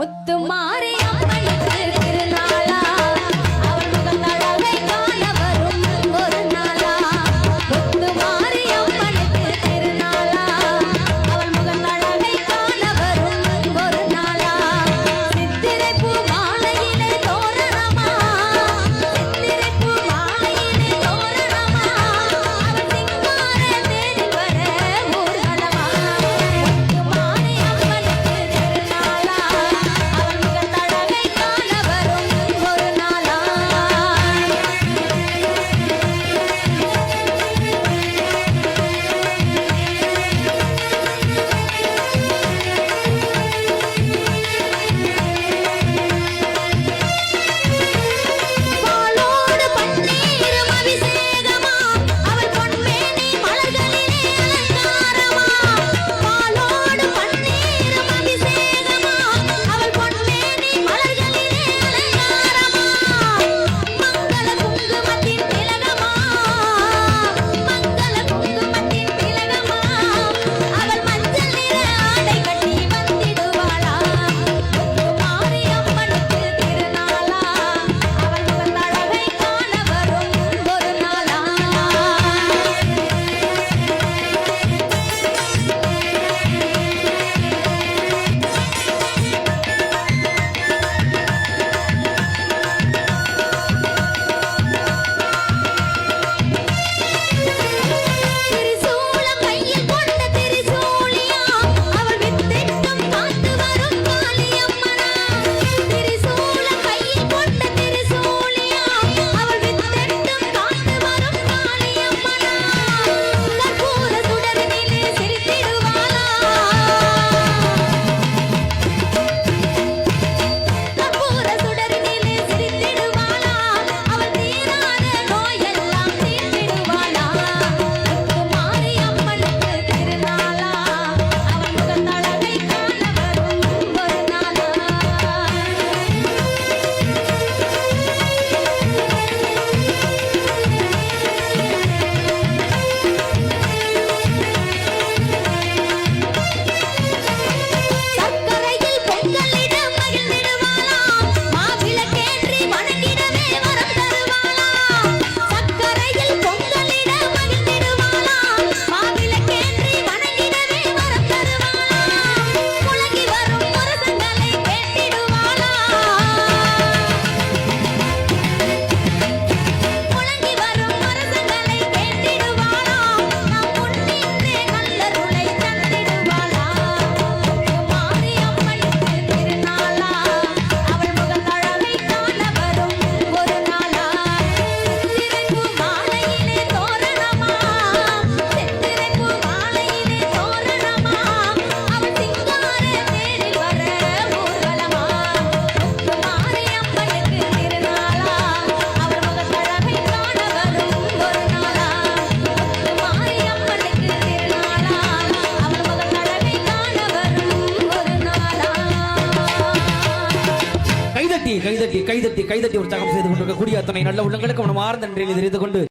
முத்துமாரே கைதட்டி கைதட்டி கைதட்டி கைதட்டி உற்சாகம் செய்து கொண்டிருக்கக்கூடிய அத்தனை நல்ல உள்ளங்களுக்கு மனமார்ந்த நன்றியை தெரிந்து கொண்டு